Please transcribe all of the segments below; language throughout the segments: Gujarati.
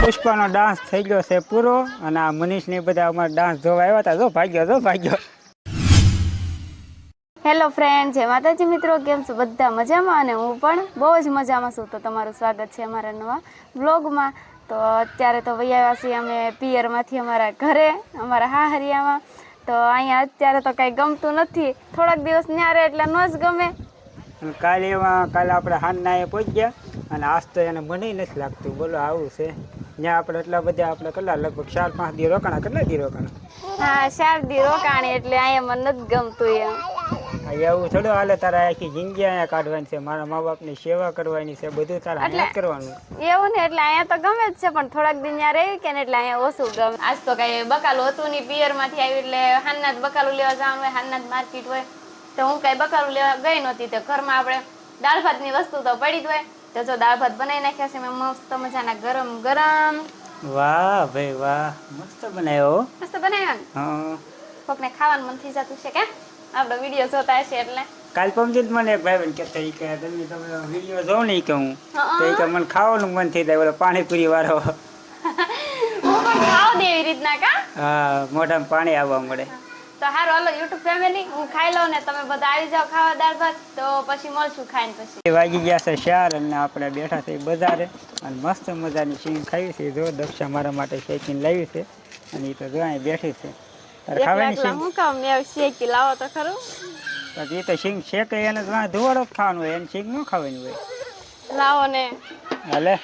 પુષ્પાનો ડાન્સ થઈ ગયો છે પૂરો અને આ મનીષ ને બધા અમારા ડાન્સ જોવા આવ્યા હતા. જો ભાગ્યો જો ભાગ્યો. હેલો ફ્રેન્ડ જય માતાજી મિત્રો કેમ છો? બધા મજામાં અને હું પણ બહુ જ મજામાં છું. તો તમારું સ્વાગત છે અમારા નવા બ્લોગમાં તો અત્યારે તો વૈયાવાસી આવ્યા છીએ અમે પિયરમાંથી અમારા ઘરે અમારા હાહરિયામાં. તો અહીંયા અત્યારે તો કાંઈ ગમતું નથી. થોડાક દિવસ ન્યારે એટલે ન જ ગમે. અને કાલે એમાં કાલે આપણે હાનના એ પહોંચી ગયા અને આજ તો એને મને નથી લાગતું. બોલો આવું છે. ત્યાં આપણે એટલા બધા આપણે કેટલા? લગભગ ચાર પાંચ દી રોકાણા? કેટલા દી રોકાણા? હા ચાર દી રોકાણી એટલે અહીંયા મને નથી ગમતું એમ. એવું થોડું હાલે તારા આખી જિંદગી અહીંયા કાઢવાની છે. મારા મા બાપની સેવા કરવાની છે. બધું તારા અહીંયા કરવાનું એવું ને એટલે અહીંયા તો ગમે જ છે પણ થોડાક દિન ત્યાં રહી કે એટલે અહીંયા ઓછું ગમે. આજ તો કઈ બકાલું હતું નહીં પિયરમાંથી આવ્યું એટલે હાનના જ બકાલું લેવા જવાનું હોય હાનના જ માર્કેટ હોય. તો હું કઈ બકારું લેવા ગઈ નહોતી તો ઘરમાં આપણે દાળ ભાતની વસ્તુ તો પડી જ હોય. તો જો દાળ ભાત બનાવી નાખ્યા છે મેં મસ્ત મજાના ગરમ ગરમ. વાહ ભાઈ વાહ મસ્ત બનાવ્યો. મસ્ત બનાવ્યો ને? હા. કોકને ખાવાનું મન થઈ જતું છે કે? આપણો વીડિયો જોતા હશે એટલે. કાલ પમજીત મને એક ભાઈ બન કહેતા ઈ કે તમે તમે વીડિયો જોઉં નહીં કે હું તો કે મને ખાવાનું મન થઈ જાય ઓલો પાણીપુરી વાળો. હું પણ ખાવ દે એવી રીતના કા? હા મોઢામાં પાણી આવવા મળે. તો હારું હાલો યુટ્યુબ ફેમિલી હું ખાઈ લઉં ને તમે બધા આવી જાઓ ખાવા દાળ ભાત તો પછી મળશું ખાઈને પછી. વાગી ગયા છે શાર અને આપણે બેઠા છે બજારે અને મસ્ત મજાની શીંગ ખાવી છે. જો દક્ષા મારા માટે શેકીને લાવી છે અને એ તો જો અહીં બેઠી છે. તારે ખાવાની એકલા હું કામ મેં શેકી લાવો તો ખરું. પછી એ તો સિંગ શેકે એને તો ધુવાડો જ ખાવાનું હોય એને સિંગ ન ખાવાની હોય. લાવો ને. હાલે.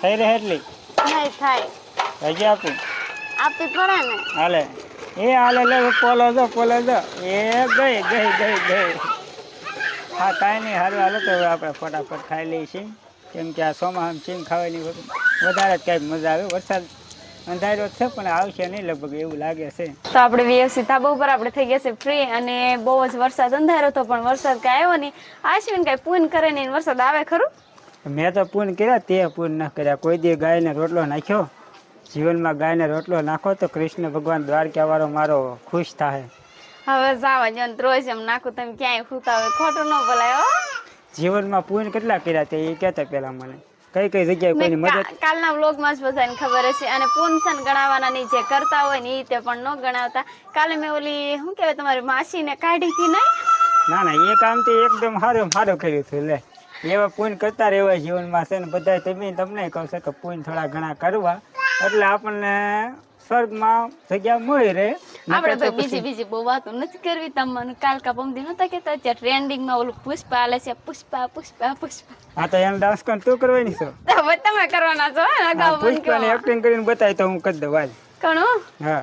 થઈ રહે એટલી? નહીં થાય. હજી આપું આપવી પડે ને. હાલે. એ હાલે લે પોલો જો પોલો જો એ ગઈ ગઈ ગઈ ગઈ. હા કાંઈ નહીં સારું હાલો તો હવે આપણે ફટાફટ ખાઈ લઈએ છીએ. કેમ કે આ ચોમાસામાં ચીન ખાવાની વધારે જ કાંઈક મજા આવે. વરસાદ અંધારો છે પણ આવશે નહીં લગભગ એવું લાગે છે. તો આપણે વીએફસી ધાબા ઉપર આપણે થઈ ગયા છે ફ્રી અને બહુ જ વરસાદ અંધારો હતો પણ વરસાદ કાંઈ આવ્યો નહીં. આશ્વિન કાંઈ પૂન કરે નહીં વરસાદ આવે ખરું? મેં તો પૂન કર્યા તે પૂન ન કર્યા. કોઈ દી ગાયને રોટલો નાખ્યો. જીવનમાં ગાયને રોટલો નાખો તો કૃષ્ણ ભગવાન દ્વારકાવાળો મારો ખુશ થાય હવે જાવા જો રોજ એમ નાખું તમે ક્યાંય ખૂતા હોય ખોટું ન બોલાય હો. જીવનમાં પૂર્ણ કેટલા કર્યા તે એ કહેતા પહેલા મને. કઈ કઈ જગ્યાએ કોઈની મદદ કાલના વ્લોગમાં જ બધાને ખબર હશે અને પૂનસન ગણાવવાના જે કરતા હોય ને એ તે પણ ન ગણાવતા. કાલે મેં ઓલી શું કહેવાય તમારી માસીને કાઢી હતી નહીં ના ના એ કામ તો એકદમ સારું સારું કર્યું હતું લે. એવા પૂન કરતા રહેવાય જીવનમાં છે ને બધા તમે તમને કહું છે કે પૂન થોડા ઘણા કરવા એટલે આપણને સ્વર્ગમાં જગ્યા મળી રહે. આપણે તો બીજી બીજી બહુ વાતો નથી કરવી. તમને કાલ કા પમદી નતા કહેતા? અત્યારે ટ્રેન્ડિંગમાં ઓલું પુષ્પા આલે છે. પુષ્પા પુષ્પા પુષ્પા. હા તો એનો ડાન્સ કર તું કરવાની છો? તો હવે તમે કરવાના છો હે? અગાઉ મને પુષ્પાને કહો. એક્ટિંગ કરીને બતાય તો હું કરી દઉં આજ કણો? હા.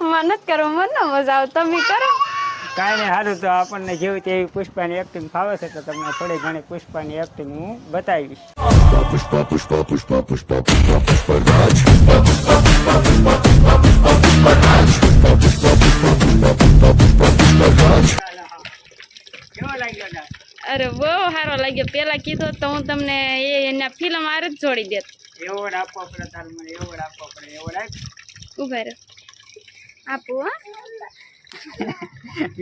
મને નથી કરવું મને ન મજા આવે. તમે કરો. કાંઈ નહીં સારું તો આપણને જેવી તેવી પુષ્પાની એક્ટિંગ ફાવે છે તો તમને થોડી ઘણી પુષ્પાની એક્ટિંગ હું બતાવીશ. કેવો લાગ્યો ડાન્સ? અરે બહુ સારો લાગ્યો પેલા કીધો તો હું તમને એ એના ફિલ્મ આરે જ જોડી દેત એવોર્ડ આપો પડે તાર મને એવોર્ડ આપો પડે એવોર્ડ આપ ઊભા રહો આપો હા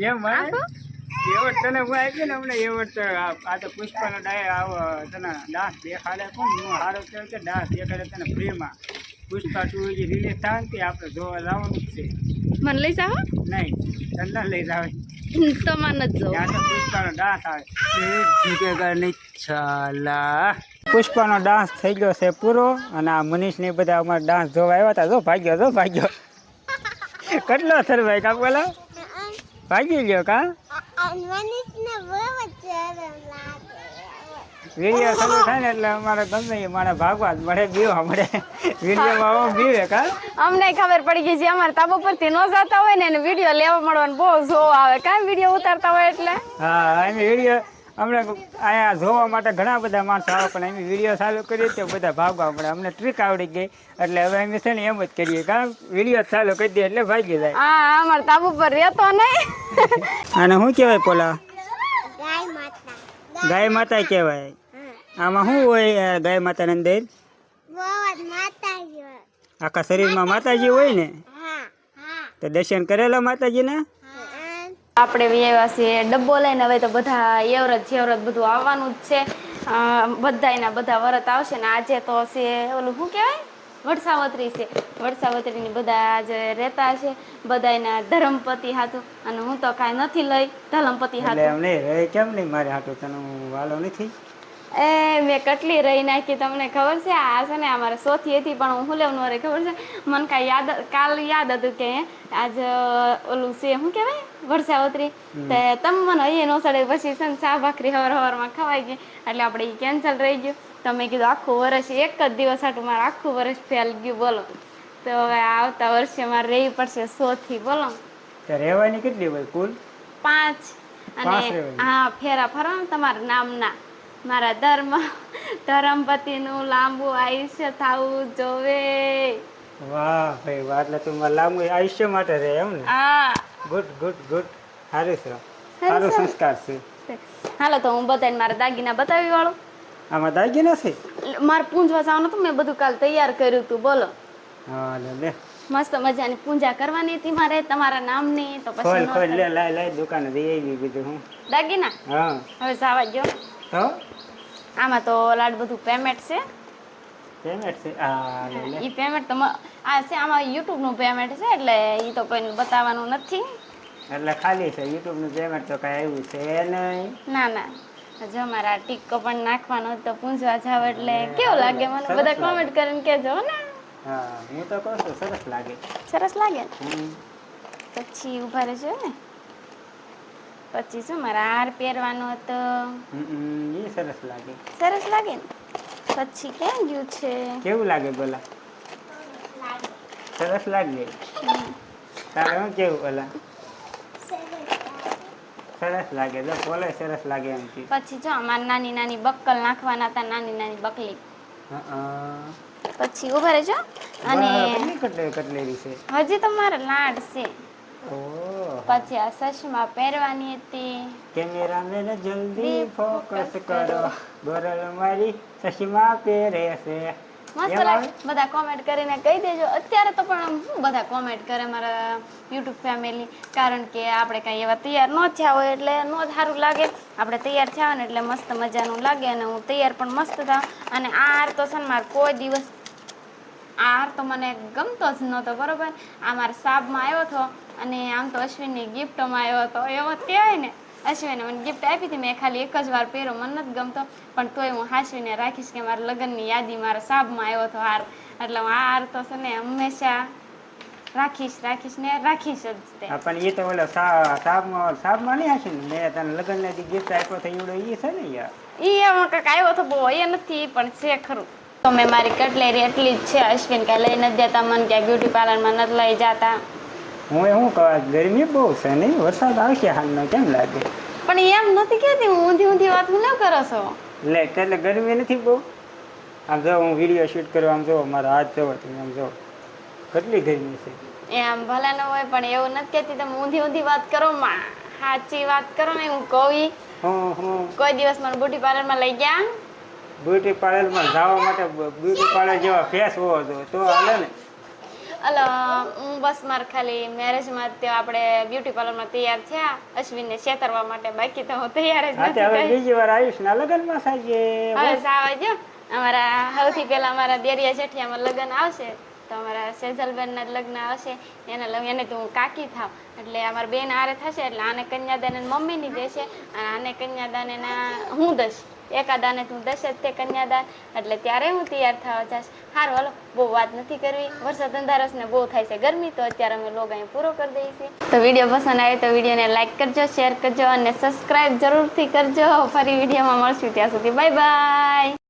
એમ મારે એવોર્ડ તને હું આપી ને હમણાં એવડ તો આ તો પુષ્પાનો ડાય આવો તને ડાન્સ દેખાડે કોણ? હું હારો થયો કે ડાન્સ દેખાડે તને ફ્રીમાં? પુષ્પા ટુ જે રિલીઝ થાય ને આપણે જોવા લાવવાનું છે? મને લઈ જાવ નહીં તને ના લઈ જાવે. તો નથી જો ત્યાં તો પુષ્પાનો ડાન્સ આવે. છાલા પુષ્પાનો ડાન્સ થઈ ગયો છે પૂરો અને આ મનીષ ને બધા અમારા ડાન્સ જોવા આવ્યા હતા જો ભાગ્યો જો ભાગ્યો. કેટલો સરભાઈ કાપ બોલો ભાગી ગયો કા? વીડિયો થાય ને એટલે અમારે ગમે એ મારે ભાગવા જ મળે બીવા મળે. વિડીયોમાં બીવે કા? અમને ખબર પડી ગઈ છે અમારે તાબો પરથી ન જતા હોય ને એને વીડિયો લેવા મળવાનું બહુ જોવા આવે. કાંઈ વીડિયો ઉતારતા હોય એટલે? હા અમે વીડિયો અમને અહીંયા જોવા માટે ઘણા બધા માણસો આવે પણ અમે વીડિયો ચાલુ કરીએ તો બધા ભાગવા પડે. અમને ટ્રીક આવડી ગઈ એટલે હવે અમે છે ને એમ જ કરીએ. કારણ વીડિયો ચાલુ કરી દઈએ એટલે ભાગી જાય. હા અમારે તાબુ પર રહેતો નહીં. અને શું કહેવાય પોલા? ગાય માતા. કહેવાય. આમાં શું હોય ગાય ગાય માતાની અંદર? આખા શરીરમાં માતાજી હોય ને? તો દર્શન કરેલા માતાજીના? આપણે છીએ. ડબ્બો લઈને હવે તો બધા એવરત જેવરત બધું આવવાનું જ છે. અ, બધાયના બધા વરત આવશે ને આજે તો છે ઓલું શું કહેવાય? વડસાવત્રી છે. વડસાવત્રીની બધા આજે રહેતા છે. બધાયના ધર્મપતિ હાથું. અને હું તો કાંઈ નથી લઈ ધર્મપતિ હાથું. કેમ નહીં મારે હાથું તને વાલો નથી? એ મેં કેટલી રહી નાખી તમને ખબર છે? આ છે ને અમારે સોથી હતી પણ હું લેવું ન રહી ખબર છે? મને કાંઈ યાદ કાલ યાદ હતું કે આજ ઓલું છે શું કહેવાય? વરસાવત્રી તે તમે મને અહીંયા નો સડે પછી છે ને શાહ ભાખરી હવાર હવારમાં ખવાઈ ગઈ. એટલે આપણે એ કેન્સલ રહી ગયું. તો મેં કીધું આખું વર્ષ એક જ દિવસ હાટું મારે આખું વર્ષ ફેલ ગયું બોલો. તો હવે આવતા વર્ષે મારે રહેવી પડશે સોથી બોલો. તો રહેવાની કેટલી હોય કુલ? પાંચ. અને હા ફેરા ફરવા તમારા નામના. મારા ધર્મ ધરમપતિનું લાંબુ આયુષ્ય થવું જોવે. વાહ ભાઈ વાહ એટલે તું મારે લાંબુ આયુષ્ય માટે રહે એમ ને? હા. ગુડ ગુડ ગુડ સારું છે. સારો સંસ્કાર છે. હાલો તો હું બતાવીને મારા દાગીના બતાવી વાળો. આમાં દાગીના છે? મારે પૂંજવા જવાનું હતું મેં બધું કાલ તૈયાર કર્યું હતું બોલો. હા લે લે. મસ્ત મજાની પૂજા કરવાની હતી મારે તમારા નામની તો પછી ખોલ ખોલ લે લાય લાય દુકાને દઈ આવી બીજું હું. દાગીના? હા. હવે સાવા ગયો તો? આમાં તો લાડ બધું પેમેન્ટ છે. પેમેન્ટ છે? આ લે પેમેન્ટ તો આ છે આમાં યુટ્યુબનું પેમેન્ટ છે એટલે ઈ તો કોઈને બતાવવાનું નથી. એટલે ખાલી છે યુટ્યુબનું પેમેન્ટ તો કઈ આવ્યું છે નહીં. ના ના. જો મારા ટીકો પણ નાખવાનો હતો પૂંજવા જાવ એટલે કેવું લાગે મને? બધા કોમેન્ટ કરીને કહેજો ને. હા હું તો કહું છું સરસ લાગે. સરસ લાગે? પછી ઊભા રહેજો ને પછી શું મારા હાર પહેરવાનો હતો. હમ, સરસ લાગે. સરસ લાગે ને? પછી ક્યાં ગયું છે? કેવું લાગે બોલા સરસ લાગે. તારે હું કેવું બોલા સરસ લાગે જો બોલે સરસ લાગે એમ પછી જો અમારે નાની નાની બક્કલ નાખવાના હતા નાની નાની બકલી હં. પછી ઊભા રહેજો. અને હજી તો મારા લાડ છે. પછી આ ચશ્મા પહેરવાની હતી. કેમેરામેન જલ્દી ફોકસ કરો. ગોરલ મારી ચશ્મા પહેરે છે. મસ્ત લાગે. બધા કોમેન્ટ કરીને કહી દેજો. અત્યારે તો પણ બધા કોમેન્ટ કરે મારા યુટ્યુબ ફેમિલી કારણ કે આપણે કાંઈ એવા તૈયાર ન થયા હોય એટલે ન જ સારું લાગે. આપણે તૈયાર થયા હોય ને એટલે મસ્ત મજાનું લાગે અને હું તૈયાર પણ મસ્ત થાઉં અને આ હાર તો છે ને મારે કોઈ દિવસ આ હાર તો મને ગમતો જ નહોતો બરોબર? આ મારા સાબમાં આવ્યો હતો અને આમ તો અશ્વિનની ગિફ્ટમાં આવ્યો હતો. એવો કહેવાય ને. અશ્વિને મને ગિફ્ટ આપી હતી મેં ખાલી એક જ વાર પહેર્યો મને નથી ગમતો. પણ તોય હું હાસવીને રાખીશ કે મારા લગ્નની યાદી મારા સાબમાં આવ્યો હતો હાર. એટલે હું આ હાર તો છે ને હંમેશા રાખીશ રાખીશ ને રાખીશ જ તે. પણ એ તો ઓલો સાબમાં સાબમાં નહીં હશે ને મેં તને લગ્ન જે ગિફ્ટ આપ્યો તો એવડો એ છે ને યાર? ઈ એમાં કંઈક આવ્યો તો બહુ એ નથી પણ છે ખરું. તો મેં મારી કટલેરી એટલી જ છે અશ્વિન કાંઈ લઈ નથી દેતા મને ક્યાંય બ્યુટી પાર્લરમાં નથી લઈ જતા. હું શું કહું ગરમી બહુ છે નહીં? વરસાદ આવશે હાલનો કેમ લાગે? પણ એમ નથી કહેતી હું ઊંધી ઊંધી વાત ન કરો છો. લે એટલે ગરમી નથી બહુ? આમ જો હું વીડિયો શૂટ કરવા આમ જો મારા હાથ જોવો તમે આમ જો. કેટલી ગરમી છે? એ આમ ભલે ન હોય પણ એવું નથી કહેતી તમે ઊંધી ઊંધી વાત કરો માં. સાચી વાત કરો ને હું કહું કોઈ દિવસ મને બ્યુટી પાર્લરમાં લઈ ગયા? બ્યુટી પાર્લરમાં જવા માટે બ્યુટી પાર્લર જેવા ફેસ હોવો તો હાલે ને. અલો હું બસ મારે ખાલી મેરેજમાં તે આપણે બ્યુટી પાર્લરમાં તૈયાર થયા. અશ્વિનને છેતરવા માટે બાકી તો હું તૈયાર જ નથી હવે બીજી વાર આવીશ ને લગ્નમાં સાજે હવે સાવા અમારા સૌથી પહેલા અમારા દેરિયા જેઠિયામાં લગ્ન આવશે. તો અમારા સેજલબેનના ના લગ્ન આવશે. એના લગ્ન એને તો હું કાકી થાવ. એટલે અમારા બેન આરે થશે એટલે આને કન્યાદાન મમ્મી મમ્મીની દેશે. અને આને કન્યાદાન એના હું દઈશ. એકાદાને તું દશે જ તે કન્યાદાન. એટલે ત્યારે હું તૈયાર થવા જાશ. સારું હાલો. બહુ વાત નથી કરવી. વરસાદ અંધારસ ને બહુ થાય છે ગરમી, તો અત્યારે અમે લોગ અહીં પૂરો કરી દઈએ છીએ તો વીડિયો પસંદ આવે તો વિડીયોને લાઇક કરજો, શેર કરજો અને સબસ્ક્રાઇબ જરૂરથી કરજો. ફરી વિડીયોમાં મળશું ત્યાં સુધી. Bye bye.